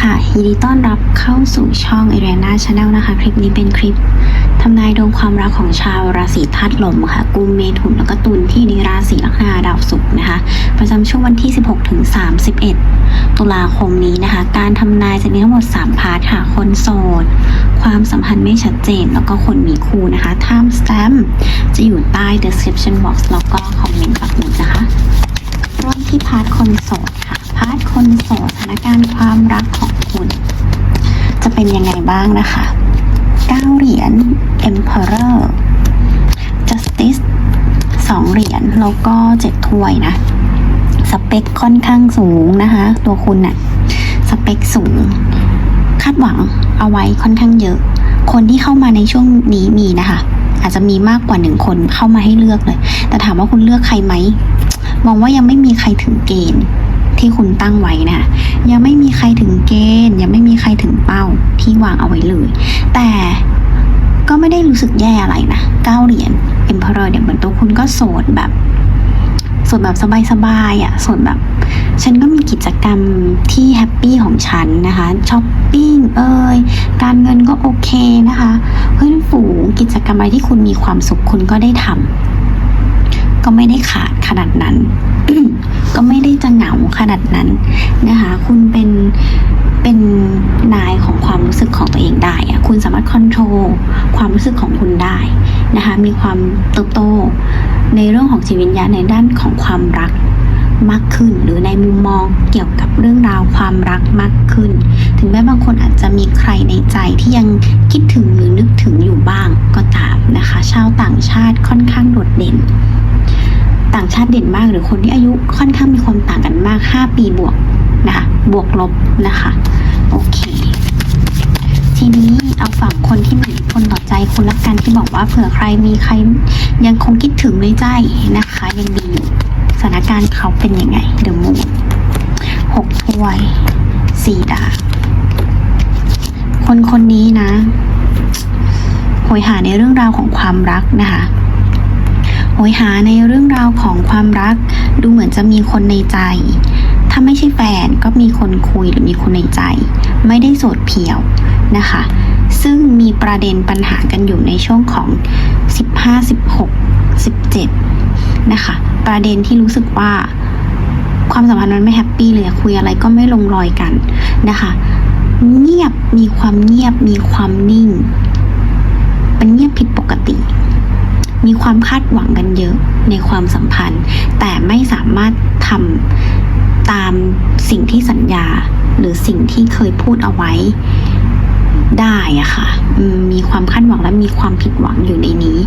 ค่ะ ยินดีต้อนรับเข้าสู่ช่อง a r i a n a Channel นะคะ คลิปนี้เป็นคลิปทำนายดวงความรักของชาวราศีธาตุลมค่ะ กุมเมถุนแล้วก็ตุลที่ในราศีลัคนาดาวศุกร์นะคะ ประจำช่วงวันที่ 16ถึง31 ตุลาคมนี้นะคะ การทำนายจะมีทั้งหมด 3 พาร์ทค่ะ คนโสด ความสัมพันธ์ไม่ชัดเจน แล้วก็คนมีคู่นะคะ time stamp จะอยู่ใต้ description box แล้วก็คอมเมนต์ปักหมุดนะคะเริ่มที่พาร์ทคนโสดค่ะ พาร์ทคนโสดสถานการณ์ความรักของคุณ จะเป็นยังไงบ้างนะคะเก้าเหรียญ emperor justice สองเหรียญแล้วก็เจ็ดถ้วยนะ สเปคค่อนข้างสูงนะคะ ตัวคุณน่ะสเปคสูง คาดหวังเอาไว้ค่อนข้างเยอะ คนที่เข้ามาในช่วงนี้มีนะคะ อาจจะมีมากกว่าหนึ่งคนเข้ามาให้เลือกเลย แต่ถามว่าคุณเลือกใครไหม มองว่ายังไม่มีใครถึงเกณฑ์ ที่คุณตั้งไว้นะยังไม่มีใครถึงเกณฑ์ ยังไม่มีใครถึงเป้าที่วางเอาไว้เลย แต่ก็ไม่ได้รู้สึกแย่อะไรนะเก้าเหรียญเอ็มพอร์เนี่ยเหมือนตัวคุณก็โสดแบบโสดแบบสบายๆอะโสดแบบ ฉันก็มีกิจกรรมที่แฮปปี้ของฉันนะคะช้อปปิ้งเอ่ยการเงินก็โอเคนะคะเพื่อนฝูงกิจกรรมอะไรที่คุณมีความสุขคุณก็ได้ทำก็ไม่ได้ขาดขนาดนั้น ก็ไม่ได้จะเหงาขนาดนั้นนะคะ คุณเป็นเป็นนายของความรู้สึกของตัวเองได้อะคุณสามารถคอนโทรลความรู้สึกของคุณได้นะคะ มีความเติบโตในเรื่องของจิตวิญญาณในด้านของความรักมากขึ้น หรือในมุมมองเกี่ยวกับเรื่องราวความรักมากขึ้น ถึงแม้บางคนอาจจะมีใครในใจที่ยังคิดถึงหรือนึกถึงอยู่บ้างก็ตามนะคะ ชาวต่างชาติค่อนข้างโดดเด่น ต่างชาติเด่นมากหรือคนที่อายุค่อนข้างมีความต่างกันมาก 5 ปีบวกนะคะบวกลบนะคะโอเคทีนี้เอาฝั่งคนที่มีอิทธิพลต่อใจคุณละกันที่บอกว่าเผื่อใครมีใครยังคงคิดถึงในใจนะคะ ยังดีอยู่สถานการณ์เขาเป็นยังไงเดอะมูนหกถ้วยสี่ดาคนคนนี้นะโหยหาในเรื่องราวของความรักนะคะ หยหาในเรื่องราวของความรัก ดูเหมือนจะมีคนในใจ ถ้าไม่ใช่แฟนก็มีคนคุยหรือมีคนในใจ ไม่ได้โสดเพียวนะคะ ซึ่งมีประเด็นปัญหากันอยู่ในช่วงของ 15 16 17 นะคะ ประเด็นที่รู้สึกว่าความสัมพันธ์มันไม่แฮปปี้เลยคุยอะไรก็ไม่ลงรอยกันนะคะ เงียบมีความเงียบมีความนิ่ง เป็นเงียบผิดปกติ มีความคาดหวังกันเยอะในความสัมพันธ์ แต่ไม่สามารถทำตามสิ่งที่สัญญา หรือสิ่งที่เคยพูดเอาไว้ได้อะค่ะมมีความคาดหวังและมีความผิดหวังอยู่ในนี้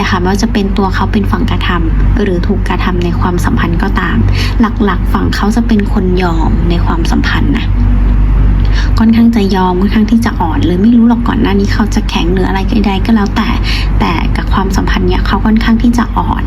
นะคะไม่ว่าจะเป็นตัวเขาเป็นฝั่งกระทำหรือถูกกระทำในความสัมพันธ์ก็ตาม หลักๆ ฝั่งเขาจะเป็นคนยอมในความสัมพันธ์นะ ค่อนข้างจะยอมค่อนข้างที่จะอ่อนเลยไม่รู้หรอกก่อนหน้านี้เขาจะแข็งหรืออะไรใดๆก็แล้วแต่ แต่กับความสัมพันธ์เนี่ยเขาค่อนข้างที่จะอ่อน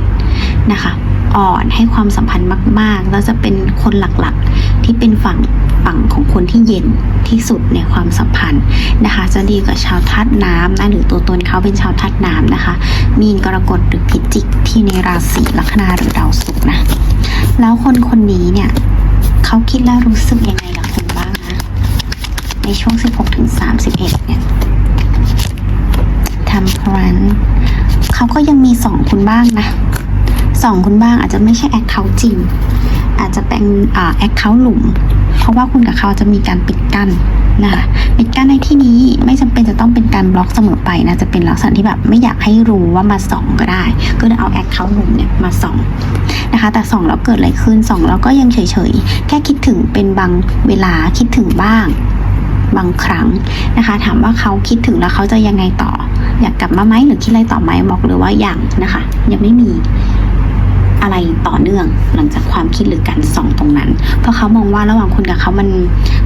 นะคะอ่อนให้ความสัมพันธ์มาก ๆ แล้วจะเป็นคนหลักๆ ที่เป็นฝั่งฝั่งของคนที่เย็นที่สุดในความสัมพันธ์นะคะ จะดีกับชาวธาตุน้ำนะหรือตัวตนเขาเป็นชาวธาตุน้ำนะคะ มีนกรกฎหรือพิจิกที่ในราศีลัคนาหรือดาวศุกร์นะ แล้วคนคนนี้เนี่ยเขาคิดและรู้สึกยังไงกับคุ ช่วง 16 ถึง 31 เนี่ยทำพรันเขาก็ยังมีสองคุณบ้างนะสองคุณบ้างอาจจะไม่ใช่แอคเคาท์จริง อาจจะเป็นแอคเคาท์หลุม เพราะว่าคุณกับเขาจะมีการปิดกั้นนะคะปิดกั้นในที่นี้ไม่จำเป็นจะต้องเป็นการบล็อกเสมอไปนะจะเป็นลักษณะที่แบบไม่อยากให้รู้ว่ามาส่องก็ได้ ก็เลยเอาแอคเคาท์หลุมเนี่ยมาส่องนะคะ แต่ส่องแล้วเกิดอะไรขึ้นส่องแล้วก็ยังเฉยๆ แค่คิดถึงเป็นบางเวลาคิดถึงบ้าง บางครั้งนะคะ ถามว่าเขาคิดถึงแล้วเขาจะยังไงต่อ อยากกลับมาไหมหรือคิดอะไรต่อไหมบอกเลยว่าอยังนะคะ ยังไม่มีอะไรต่อเนื่องหลังจากความคิดหรือการส่องตรงนั้น เพราะเขามองว่าระหว่างคุณกับเขามัน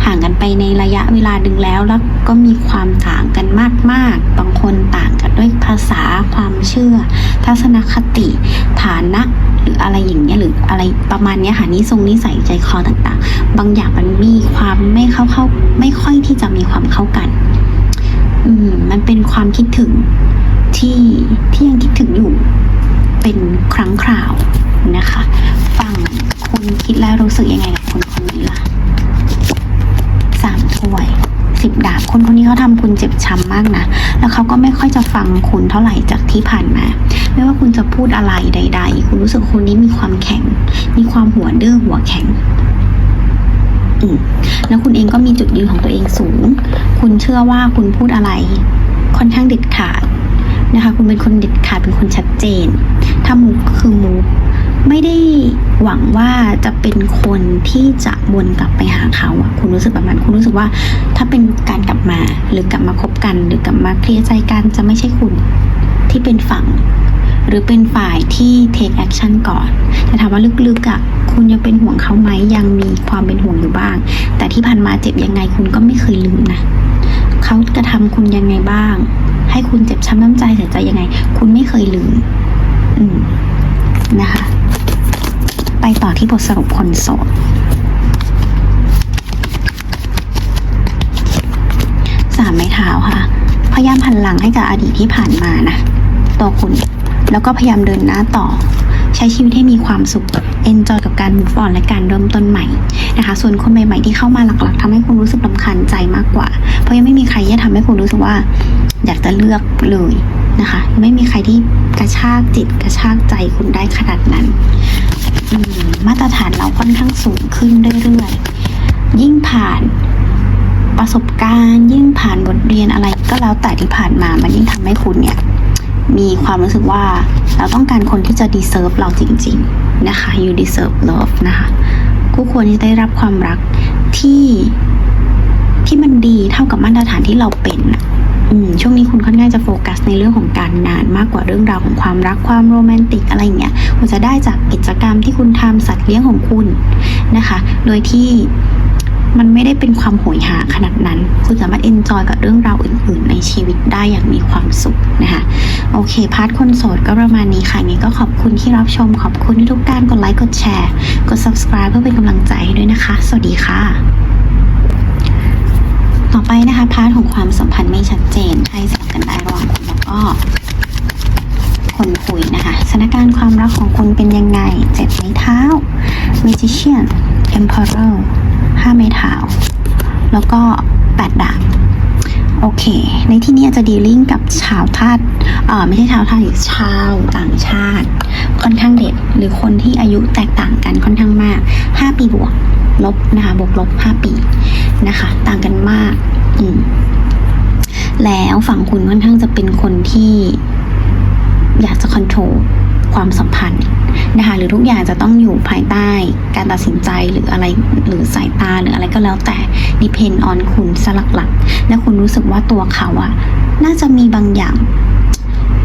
ห่างกันไปในระยะเวลาดึงแล้ว แล้วก็มีความต่างกันมากๆ บางคนต่างกันด้วยภาษาความเชื่อ ทัศนคติ ฐานะ หรืออะไรอย่างเงี้ยหรืออะไรประมาณเนี้ยค่ะนิทรงนิสัยใจคอต่างๆ บางอย่างมันมีความไม่เข้าเข้าไม่ค่อยที่จะมีความเข้ากัน อืมมันเป็นความคิดถึงที่ที่ยังคิดถึงอยู่เป็นครั้งคราวนะคะ ฟังคุณคิดแล้วรู้สึกยังไงกับคนคนนี้ล่ะสามถ้วย สิบดาบคนคนนี้เขาทำคุณเจ็บช้ำมากนะ แล้วเขาก็ไม่ค่อยจะฟังคุณเท่าไหร่จากที่ผ่านมา ไม่ว่าคุณจะพูดอะไรใด ๆ คุณรู้สึกคนนี้มีความแข็ง มีความหัวดื้อหัวแข็งอืมแล้วคุณเองก็มีจุดยืนของตัวเองสูง คุณเชื่อว่าคุณพูดอะไร ค่อนข้างเด็ดขาดนะคะ คุณเป็นคนเด็ดขาดเป็นคนชัดเจน ถ้ามูคือมู ไม่ได้หวังว่าจะเป็นคนที่จะวนกลับไปหาเขาอะคุณรู้สึกแบบนั้น คุณรู้สึกว่า ถ้าเป็นการกลับมาหรือกลับมาคบกัน หรือกลับมาเคลียร์ใจกันจะไม่ใช่คุณที่เป็นฝั่ง หรือเป็นฝ่ายที่ take action ก่อน แต่ถามว่าลึกๆอะคุณยังเป็นห่วงเขาไหมยังมีความเป็นห่วงอยู่บ้าง แต่ที่ผ่านมาเจ็บยังไงคุณก็ไม่เคยลืมนะเขากระทำคุณยังไงบ้าง ให้คุณเจ็บช้ำน้ำใจเสียใจยังไง คุณไม่เคยลืม อืมนะคะ ไปต่อที่บทสรุปคนโสดสามไม้เท้าค่ะ พยายามหันหลังให้กับอดีตที่ผ่านมานะตัวคุณ แล้วก็พยายามเดินหน้าต่อ ใช้ชีวิตให้มีความสุขเอนจอยกับการ move on และการเริ่มต้นใหม่นะคะ ส่วนคนใหม่ๆที่เข้ามาหลักๆทำให้คุณรู้สึกลำคาญใจมากกว่า เพราะยังไม่มีใครที่ทำให้คุณรู้สึกว่า อยากจะเลือกเลยนะคะ ไม่มีใครที่กระชากจิตกระชากใจคุณได้ขนาดนั้น มาตรฐานเราค่อนข้างสูงขึ้นเรื่อยๆ ยิ่งผ่านประสบการณ์ ยิ่งผ่านบทเรียนอะไรก็แล้วแต่ที่ผ่านมามันยิ่งทำให้คุณเนี่ย มีความรู้สึกว่าเราต้องการคนที่จะ deserve เราจริง ๆ นะคะ you deserve love นะคะคู่ควรที่ได้รับความรักที่ที่มันดีเท่ากับมาตรฐานที่เราเป็นนะ ช่วงนี้คุณค่อนข้างจะโฟกัสในเรื่องของการงานมากกว่าเรื่องราวของความรักความโรแมนติกอะไรอย่างเงี้ยคุณจะได้จากกิจกรรมที่คุณทำสัตว์เลี้ยงของคุณนะคะ โดยที่มันไม่ได้เป็นความโหยหาขนาดนั้น คุณสามารถเอนจอยกับเรื่องราวอื่น ๆ ในชีวิตได้อย่างมีความสุขนะคะ โอเค พาร์ทคนโสดก็ประมาณนี้ค่ะงั้ก็ขอบคุณที่รับชม ขอบคุณที่ทุกการกดไลค์ กดแชร์ กด subscribe เพื่อเป็นกำลังใจให้ด้วยนะคะ สวัสดีค่ะ ต่อไปนะคะพาร์ทของความสัมพันธ์ไม่ชัดเจนให้สลับกันได้ระหว่างคุณแล้วก็คนคุยนะคะสถานการณ์ความรักของคุณเป็นยังไง เจ็บไม้เท้า magician emperor ห้าไม้เท้า แล้วก็แปดดาบโอเค ในที่นี้จะดีลิ่งกับชาวธาตุเอ่อไม่ใช่ชาวธาตุชาวต่างชาติ ค่อนข้างเด็ด หรือคนที่อายุแตกต่างกันค่อนข้างมาก 5 ปีบวก ลบนะคะบวกลบ5ปีนะคะ ต่างกันมากอืมแล้วฝั่งคุณค่อนข้างจะเป็นคนที่อยากจะค o n t r o l ความสัมพันธ์นะคะหรือทุกอย่างจะต้องอยู่ภายใต้การตัดสินใจหรืออะไรหรือสายตาหรืออะไรก็แล้วแต่ depend on คุณสลักหลักๆและคุณรู้สึกว่าตัวเขาอะน่าจะมีบางอย่าง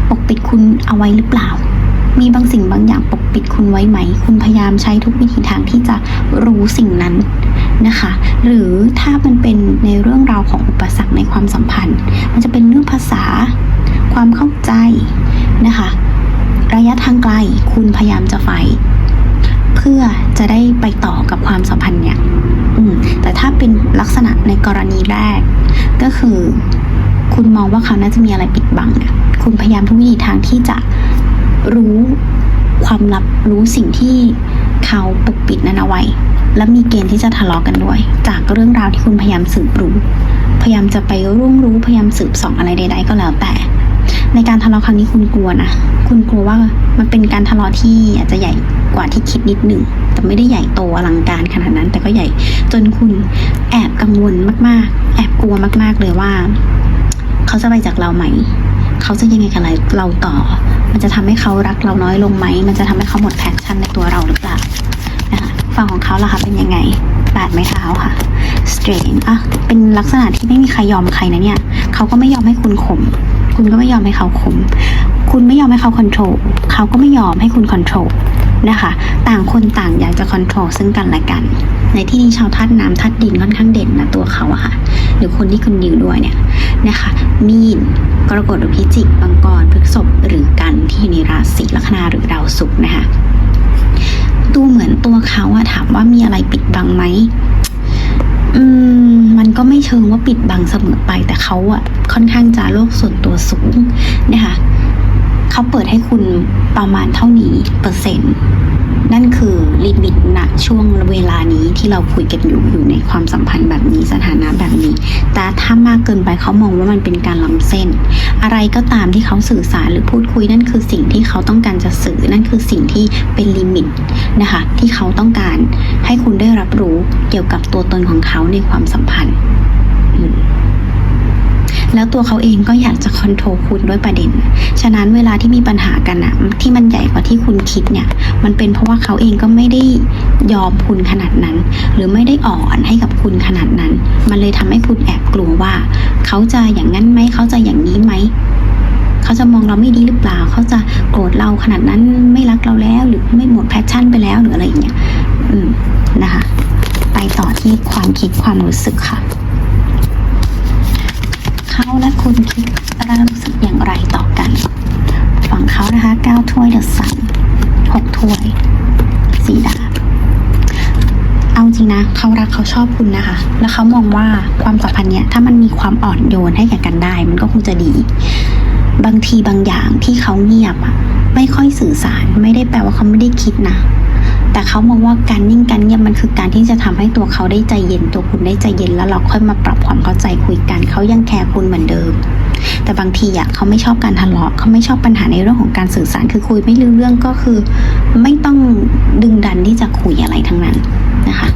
ปกปิดคุณเอาไว้หรือเปล่า มีบางสิ่งบางอย่างปกปิดคุณไว้ไหม คุณพยายามใช้ทุกวิถีทางที่จะรู้สิ่งนั้นนะคะ หรือถ้ามันเป็นในเรื่องราวของอุปสรรคในความสัมพันธ์ มันจะเป็นเรื่องภาษา ความเข้าใจนะคะ ระยะทางไกล คุณพยายามจะไฟเพื่อจะได้ไปต่อกับความสัมพันธ์เนี่ยแต่ถ้าเป็นลักษณะในกรณีแรก ก็คือ คุณมองว่าเขาน่าจะมีอะไรปิดบังเนี่ยคุณพยายามทุกวิถีทางที่จะ รู้ความลับรู้สิ่งที่เขาปกปิดนั้นเอาไว้ และมีเกณฑ์ที่จะทะเลาะกันด้วย จากเรื่องราวที่คุณพยายามสืบรู้พยายามจะไปร่วงรู้พยายามสืบส่องอะไรใด ๆ ก็แล้วแต่ ในการทะเลาะครั้งนี้คุณกลัวนะคุณกลัวว่ามันเป็นการทะเลาะที่อาจจะใหญ่กว่าที่คิดนิดหนึ่งแต่ไม่ได้ใหญ่โตอลังการขนาดนั้น แต่ก็ใหญ่จนคุณแอบกังวลมากๆ แอบกลัวมากๆเลยว่า เขาจะไปจากเราไหม เขาจะยังไงกับเราต่อ มันจะทำให้เขารักเราน้อยลงไหม มันจะทำให้เขาหมดแพชชั่นในตัวเราหรือเปล่านะคะฝั่งของเขาล่ะคะเป็นยังไงแปดไม้เท้าค่ะ strain อะเป็นลักษณะที่ไม่มีใครยอมใครนะเนี่ย เขาก็ไม่ยอมให้คุณข่ม คุณก็ไม่ยอมให้เขาข่ม คุณไม่ยอมให้เขาคอนโทรลเขาก็ไม่ยอมให้คุณคอนโทรล นะคะ ต่างคนต่างอยากจะคอนโทรลซึ่งกันและกัน ในที่นี้ชาวธาตุน้ำธาตุดินค่อนข้างเด่นนะตัวเขาอะค่ะ หรือคนที่คุณดิวด้วยเนี่ยนะคะ มีนกรกฎหรือพิจิกมังกรพฤกษภหรือกันที่อยู่ในราศีลัคนาหรือดาวศุกร์นะคะดูเหมือนตัวเขาอะถามว่ามีอะไรปิดบังไหมอืมมันก็ไม่เชิงว่าปิดบังเสมอไปแต่เขาอะค่อนข้างจะโลกส่วนตัวสูงนะคะ เขาเปิดให้คุณประมาณเท่านี้เปอร์เซ็นต์นั่นคือลิมิตณช่วงเวลานี้ที่เราคุยกันอยู่อยู่ในความสัมพันธ์แบบนี้สถานะแบบนี้ แต่ถ้ามากเกินไปเขามองว่ามันเป็นการล้ำเส้น อะไรก็ตามที่เขาสื่อสารหรือพูดคุยนั่นคือสิ่งที่เขาต้องการจะสื่อนั่นคือสิ่งที่เป็นลิมิตนะคะที่เขาต้องการให้คุณได้รับรู้เกี่ยวกับตัวตนของเขาในความสัมพันธ์ แล้วตัวเขาเองก็อยากจะคอนโทรลคุณด้วยประเด็น ฉะนั้นเวลาที่มีปัญหากันอะที่มันใหญ่กว่าที่คุณคิดเนี่ย มันเป็นเพราะว่าเขาเองก็ไม่ได้ยอมคุณขนาดนั้น หรือไม่ได้อ่อนให้กับคุณขนาดนั้น มันเลยทำให้คุณแอบกลัวว่า เขาจะอย่างนั้นไหมเขาจะอย่างนี้ไหมเขาจะมองเราไม่ดีหรือเปล่า เขาจะโกรธเราขนาดนั้นไม่รักเราแล้ว หรือไม่หมดแพชชั่นไปแล้วหรืออะไรอย่างเงี้ย อืมนะคะ ไปต่อที่ความคิดความรู้สึกค่ะ เขาและคุณคิดและรู้สึกอย่างไรต่อกัน ฝั่งเขานะคะเก้าถ้วยเดือะสันหกถ้วยสีดาบเอาจริงนะเขารักเขาชอบคุณนะคะ แล้วเขามองว่าความสัมพันธ์เนี้ยถ้ามันมีความอ่อนโยนให้แก่กันได้ มันก็คงจะดี บางทีบางอย่างที่เขาเงียบอะไม่ค่อยสื่อสารไม่ได้แปลว่าเขาไม่ได้คิดนะ แต่เขามองว่าการนิ่งการเงียบมันคือการที่จะทำให้ตัวเขาได้ใจเย็นตัวคุณได้ใจเย็นแล้วเราค่อยมาปรับความเข้าใจคุยกันเขายังแคร์คุณเหมือนเดิม แต่บางทีอะเขาไม่ชอบการทะเลาะเขาไม่ชอบปัญหาในเรื่องของการสื่อสารคือคุยไม่รู้เรื่องก็คือ ไม่ต้องดึงดันที่จะคุยอะไรทั้งนั้นนะคะ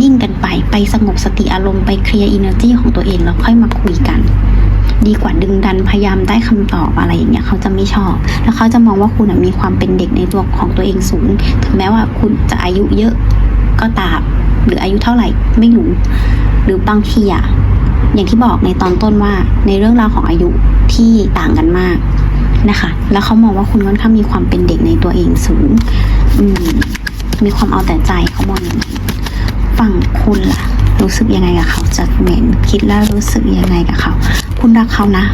นิ่งกันไปไปสงบสติอารมณ์ไปเคลียร์อินเนอร์จีของตัวเองแล้วค่อยมาคุยกัน ดีกว่าดึงดันพยายามได้คำตอบอะไรอย่างเงี้ยเขาจะไม่ชอบ แล้วเขาจะมองว่าคุณมีความเป็นเด็กในตัวของตัวเองสูง ถึงแม้ว่าคุณจะอายุเยอะก็ตามหรืออายุเท่าไหร่ไม่รู้หรือบางทีอะอย่างที่บอกในตอนต้นว่าในเรื่องราวของอายุที่ต่างกันมากนะคะ แล้วเขามองว่าคุณค่อนข้างมีความเป็นเด็กในตัวเองสูงมมีความเอาแต่ใจเขามองอย่างนี้ ฝั่งคุณล่ะ รู้สึกยังไงกับเขาจัดเมนคิดแล้วรู้สึกยังไงกับเขา คุณรักเขานะ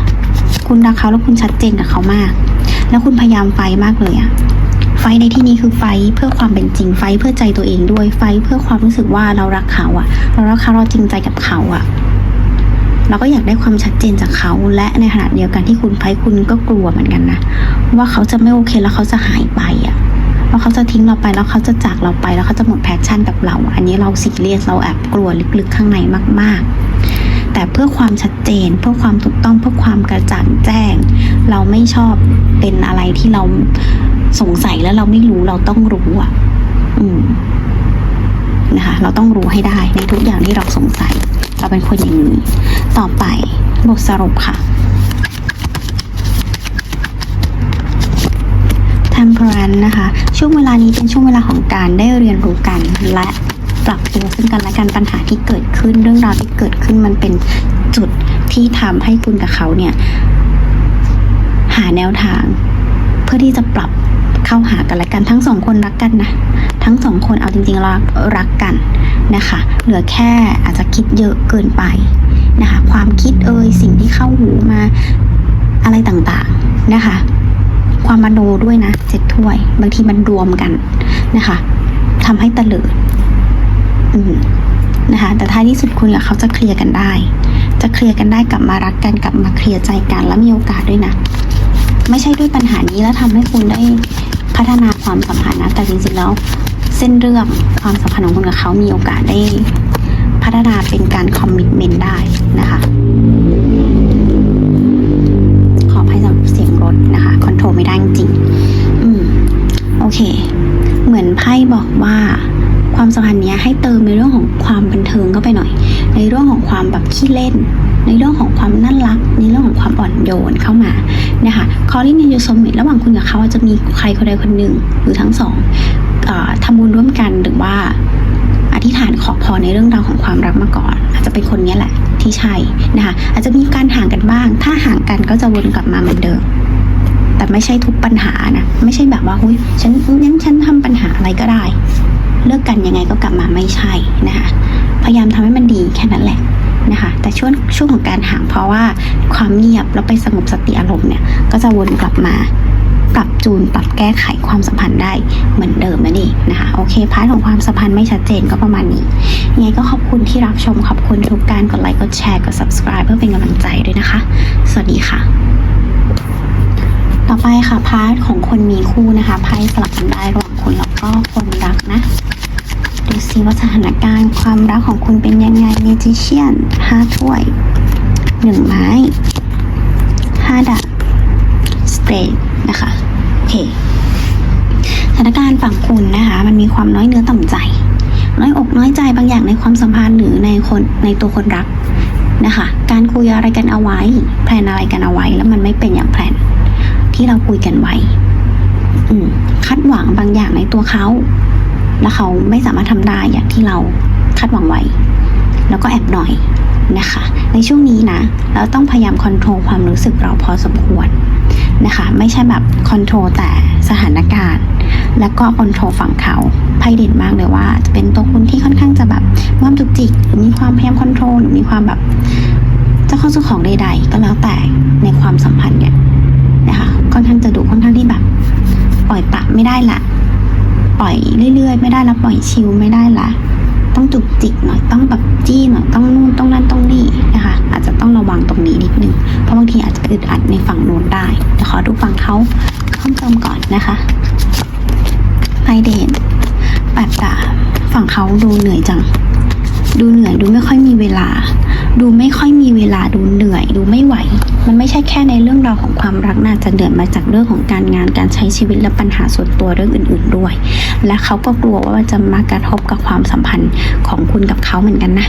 คุณรักเขาแล้วคุณชัดเจนกับเขามาก แล้วคุณพยายามไฟมากเลยอะไฟในที่นี้คือไฟเพื่อความเป็นจริงไฟเพื่อใจตัวเองด้วยไฟเพื่อความรู้สึกว่าเรารักเขาอะเรารักเขาเราจริงใจกับเขาอะเราก็อยากได้ความชัดเจนจากเขาและในขณะเดียวกันที่คุณไฟคุณก็กลัวเหมือนกันนะ ว่าเขาจะไม่โอเคแล้วเขาจะหายไปอะ ว่าเขาจะทิ้งเราไปแล้วเขาจะจากเราไปแล้วเขาจะหมดแพชชั่นกับเรา อันนี้เราซีเรียสเราแอบกลัวลึกๆข้างในมาก ๆ แต่เพื่อความชัดเจน เพื่อความถูกต้องเพื่อความกระจ่างแจ้ง เราไม่ชอบเป็นอะไรที่เราสงสัยแล้วเราไม่รู้เราต้องรู้อะ อืมนะคะ เราต้องรู้ให้ได้ในทุกอย่างที่เราสงสัย เราเป็นคนอย่างนี้ ต่อไปบทสรุปค่ะ temperance นะคะ ช่วงเวลานี้เป็นช่วงเวลาของการได้เรียนรู้กันและปรับตัวซึ่งกันและกันปัญหาที่เกิดขึ้นเรื่องราวที่เกิดขึ้นมันเป็นจุดที่ทำให้คุณกับเขาเนี่ย หาแนวทาง เพื่อที่จะปรับเข้าหากันและกันทั้งสองคนรักกันนะ ทั้งสองคนเอาจริงๆรักรักกันนะคะ เหลือแค่อาจจะคิดเยอะเกินไปนะคะ ความคิดเอ่ยสิ่งที่เข้าหูมาอะไรต่างๆนะคะ ความมโนด้วยนะเจ็ดถ้วย บางทีมันรวมกันนะคะทำให้ตะเลิดอืมนะคะ แต่ท้ายที่สุดคุณกับเขาจะเคลียร์กันได้ จะเคลียร์กันได้กลับมารักกันกลับมาเคลียร์ใจกันแล้วมีโอกาสด้วยนะ ไม่ใช่ด้วยปัญหานี้แล้วทำให้คุณได้พัฒนาความสัมพันธ์นะแต่จริงๆแล้วเส้นเรื่องความสัมพันธ์ของคุณกับเขามีโอกาสได้ พัฒนาเป็นการคอมมิชเมนต์ได้นะคะ ลไม่ได้จริงอืมโอเค เหมือนไพ่บอกว่าความสัมพันธ์เนี้ยให้เติมในเรื่องของความบันเทิงเข้าไปหน่อย ในเรื่องของความแบบขี้เล่น ในเรื่องของความน่ารัก ในเรื่องของความอ่อนโยนเข้ามานะคะคอลินยูโซมิระหว่างคุณกับเขาอาจจะมีใครคนใดคนหนึ่งหรือทั้งสองอทำบุญร่วมกันหรือว่าอธิษฐานขอพรในเรื่องราวของความรักมาก่อน อาจจะเป็นคนนี้แหละที่ใช่นะคะอาจจะมีการห่างกันบ้าง ถ้าห่างกันก็จะวนกลับมาเหมือนเดิม แต่ไม่ใช่ทุกปัญหานะ ไม่ใช่แบบว่าหุ้ยฉันยังฉันทำปัญหาอะไรก็ได้ เลิกกันยังไงก็กลับมาไม่ใช่นะคะ พยายามทำให้มันดีแค่นั้นแหละนะคะ แต่ช่วงช่วงของการห่างเพราะว่าความเงียบแล้วไปสงบสติอารมณ์เนี่ย ก็จะวนกลับมาปรับจูนปรับแก้ไขความสัมพันธ์ได้เหมือนเดิมนั่นเองนะคะโอเคพาร์ทของความสัมพันธ์ไม่ชัดเจนก็ประมาณนี้ยังไงก็ขอบคุณที่รับชมขอบคุณทุกการกดไลค์กดแชร์กด subscribe เพื่อเป็นกำลังใจด้วยนะคะ สวัสดีค่ะ ต่อไปค่ะพาร์ทลับกันได้ระหว่างคุณแล้วก็คนรักนะ ดูซิว่าสถานการณ์ความรักของคุณเป็นยังไงเมจิเชียนห้าถ้วยหนึ่งไม้ห้าดาบสเตทนะคะโอเคสถานการณ์ฝั่งคุณนะคะ มันมีความน้อยเนื้อต่ำใจ น้อยอกน้อยใจบางอย่างในความสัมพันธ์หรือในคนในตัวคนรักนะคะ การคุยอะไรกันเอาไว้แพลนอะไรกันเอาไว้แล้วมันไม่เป็นอย่างแพลน ที่เราคุยกันไว้คาดหวังบางอย่างในตัวเขา แล้วเขาไม่สามารถทำได้อย่างที่เราคาดหวังไว้ แล้วก็แอบหน่อยนะคะ ในช่วงนี้นะ เราต้องพยายามคอนโทรลความรู้สึกเราพอสมควรนะคะ ไม่ใช่แบบคอนโทรลแต่สถานการณ์ แล้วก็คอนโทรลฝั่งเขาไพ่เด่นมากเลยว่า จะเป็นตัวคุณที่ค่อนข้างจะแบบมีความจุกจิกหรือมีความพยายามคอนโทรลหรือมีความแบบเจ้าข้อเจ้าของใด ๆ ก็แล้วแต่ในความสัมพันธ์เนี่ย จะดูค่อนข้างที่แบบ ปล่อยปะไม่ได้ละปล่อยเรื่อยๆ ไม่ได้ละปล่อยชิลไม่ได้ละต้องจุกจิกหน่อยต้องแบบจี้หน่อยต้องนู่นต้องนั่นต้องนี่นะคะอาจจะต้องระวังตรงนี้นิดนึงเพราะบางทีอาจจะอึดอัดในฝั่งโน้นได้เดี๋ยวขอดูฝั่งเขาเพิ่มเติมก่อนนะคะไพเดนแปดดาบฝั่งเขาดูเหนื่อยจัง ดูเหนื่อยดูไม่ค่อยมีเวลา ดูไม่ค่อยมีเวลาดูเหนื่อย ดูไม่ไหว มันไม่ใช่แค่ในเรื่องราวของความรักน่าจะเหนื่อยมาจากเรื่องของการงานการใช้ชีวิตและปัญหาส่วนตัวเรื่องอื่น ๆด้วย และเขาก็กลัวว่ามันจะมากระทบกับความสัมพันธ์ของคุณกับเขาเหมือนกันนะ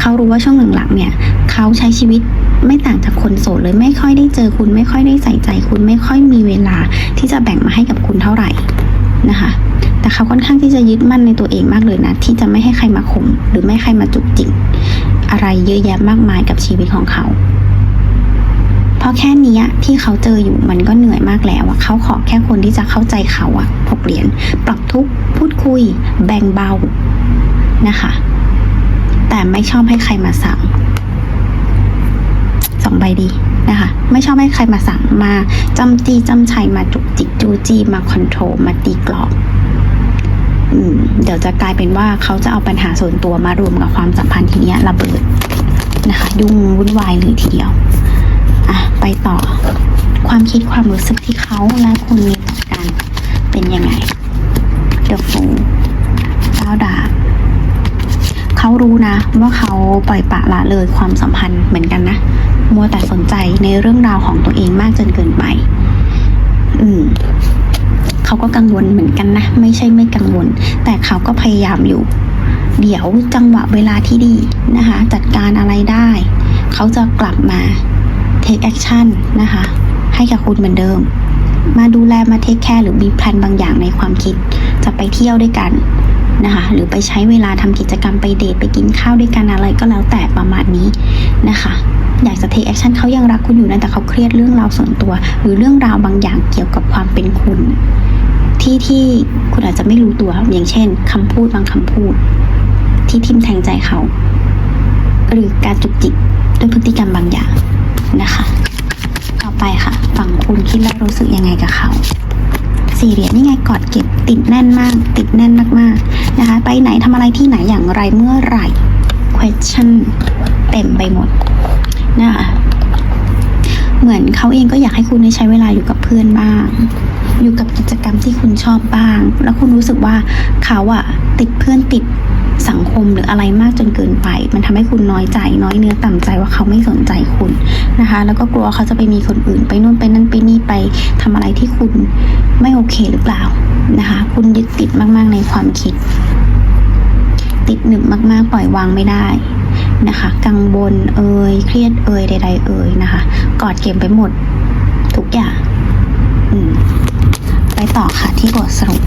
เขารู้ว่าช่วงหลังๆเนี่ยเขาใช้ชีวิตไม่ต่างจากคนโสดเลยไม่ค่อยได้เจอคุณไม่ค่อยได้ใส่ใจคุณไม่ค่อยมีเวลาที่จะแบ่งมาให้กับคุณเท่าไหร่นะคะ แต่เขาค่อนข้างที่จะยึดมั่นในตัวเองมากเลยนะ ที่จะไม่ให้ใครมาข่มหรือไม่ให้ใครมาจุกจิก อะไรเยอะแยะมากมายกับชีวิตของเขา เพราะแค่นี้ที่เขาเจออยู่มันก็เหนื่อยมากแล้วอะเขาขอแค่คนที่จะเข้าใจเขาอะถกเหรียญปรับทุกข์พูดคุย แบ่งเบานะคะ แต่ไม่ชอบให้ใครมาสั่งสองใบดีนะคะ ไม่ชอบให้ใครมาสั่งมาจำจีจำชัยมาจุกจิกจูจีมาคอนโทรลมาตีกรอบ เดี๋ยวจะกลายเป็นว่าเขาจะเอาปัญหาส่วนตัวมารวมกับความสัมพันธ์ทีเนี้ยระเบิดนะคะ ยุ่งวุ่นวายเลยทีเดียวอะไปต่อความคิดความรู้สึกที่เขาและคุณมีต่อกันเป็นยังไง The Fool เก้าดาบเขารู้นะ ว่าเขาปล่อยปะละเลยความสัมพันธ์เหมือนกันนะ มัวแต่สนใจในเรื่องราวของตัวเองมากจนเกินไป อืม เขาก็กังวลเหมือนกันนะ ไม่ใช่ไม่กังวล แต่เขาก็พยายามอยู่ เดี๋ยวจังหวะเวลาที่ดีนะคะ จัดการอะไรได้ เขาจะกลับมา take action นะคะ ให้กับคุณเหมือนเดิม มาดูแลมาเทคแคร์หรือมีแพลนบางอย่างในความคิด จะไปเที่ยวด้วยกันนะคะหรือไปใช้เวลาทำกิจกรรมไปเดทไปกินข้าวด้วยกันอะไรก็แล้วแต่ประมาณนี้นะคะ อยากจะ take action เขายังรักคุณอยู่นะแต่เขาเครียดเรื่องราวส่วนตัว หรือเรื่องราวบางอย่างเกี่ยวกับความเป็นคุณ ที่ที่คุณอาจจะไม่รู้ตัวอย่างเช่นคำพูดบางคำพูด ที่ทิมแทงใจเขา หรือการจุกจิกด้วยพฤติกรรมบางอย่างนะคะ ต่อไปค่ะ ฝั่งคุณคิดและรู้สึกยังไงกับเขาสี่เหรียญนี่ไงกอดเก็บติดแน่นมาก ติดแน่นมากๆนะคะ ไปไหนทำอะไรที่ไหนอย่างไรเมื่อไหร่ question เต็มไปหมด นะคะเหมือนเขาเองก็อยากให้คุณได้ใช้เวลาอยู่กับเพื่อนบ้าง อยู่กับกิจกรรมที่คุณชอบบ้าง แล้วคุณรู้สึกว่าเขาอะติดเพื่อนติดสังคมหรืออะไรมากจนเกินไป มันทำให้คุณน้อยใจ น้อยเนื้อต่ำใจว่าเขาไม่สนใจคุณนะคะ แล้วก็กลัวเขาจะไปมีคนอื่น ไปนู่นไปนั่นไปนี่ไปทำอะไรที่คุณไม่โอเคหรือเปล่านะคะ คุณยึดติดมาก ๆ ในความคิด ติดหนึบมากๆ ปล่อยวางไม่ได้นะคะ กังวลเอ่ยเครียดเอ่ยใด ๆ เอ่ยนะคะ กอดเก็บไปหมด ทุกอย่างไปต่อค่ะที่บทสรุป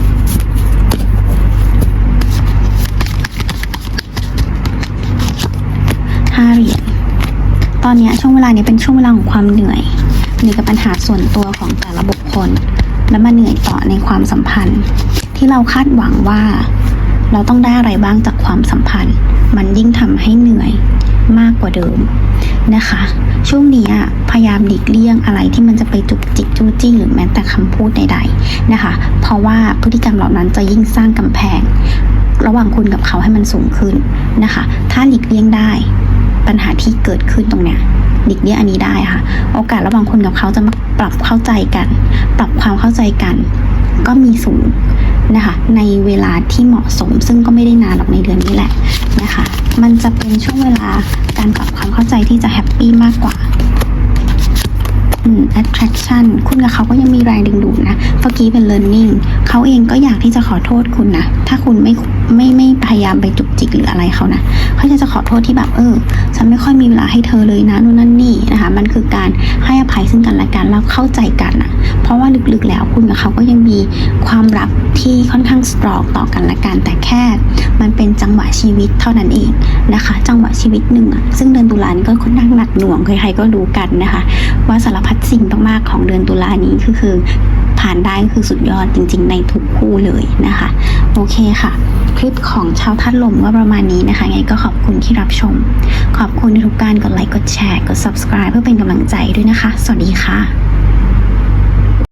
ห้าเหรียญตอนนี้ช่วงเวลานี้เป็นช่วงเวลาของความเหนื่อยเหนื่อยกับปัญหาส่วนตัวของแต่ละบุคคล และมาเหนื่อยต่อในความสัมพันธ์ ที่เราคาดหวังว่า เราต้องได้อะไรบ้างจากความสัมพันธ์ มันยิ่งทำให้เหนื่อยมากกว่าเดิมนะคะ ช่วงนี้พยายามหลีกเลี่ยงอะไรที่มันจะไปจุกจิกจู้จี้หรือแม้แต่คำพูดใดๆนะคะ เพราะว่าพฤติกรรมเหล่านั้นจะยิ่งสร้างกำแพง ระหว่างคุณกับเขาให้มันสูงขึ้นนะคะ ถ้าหลีกเลี่ยงได้ ปัญหาที่เกิดขึ้นตรงเนี้ยหลีกเลี่ยงอันนี้ได้ค่ะ โอกาสระหว่างคุณกับเขาจะมาปรับเข้าใจกัน ปรับความเข้าใจกัน ก็มีสูง นะคะในเวลาที่เหมาะสม ซึ่งก็ไม่ได้นานหรอกในเดือนนี้แหละนะคะ มันจะเป็นช่วงเวลาการปรับความเข้าใจที่จะแฮปปี้มากกว่า attraction คุณกับเขาก็ยังมีแรงดึงดูดนะเมื่อกี้เป็น learning เขาเองก็อยากที่จะขอโทษคุณนะ ถ้าคุณไม่ไม่ไม่พยายามไปจุกจิกหรืออะไรเขานะ เขาจะจะขอโทษที่แบบเออ ฉันไม่ค่อยมีเวลาให้เธอเลยนะนู่นนั่นนี่นะคะ มันคือการให้อภัยซึ่งกันและกันแล้วเข้าใจกันอะเพราะว่าลึกๆแล้วคุณกับเขาก็ยังมีความรักที่ค่อนข้างสตรองต่อกันและกันแต่แค่ มันเป็นจังหวะชีวิตเท่านั้นเองนะคะ จังหวะชีวิตหนึ่งอะซึ่งเดือนตุลานี้ก็ค่อนข้างหนักหน่วงใครๆก็รู้กันนะคะ ว่าสารพัดสิ่งมากๆของเดือนตุลานี้คือคือผ่านได้คือสุดยอดจริง ๆ ในทุกคู่เลยนะคะ โอเคค่ะ คลิปของชาวทัดลมก็ประมาณนี้นะคะไงก็ขอบคุณที่รับชม ขอบคุณทุกการกดไลค์กดแชร์กด subscribe เพื่อเป็นกำลังใจด้วยนะคะ สวัสดีค่ะ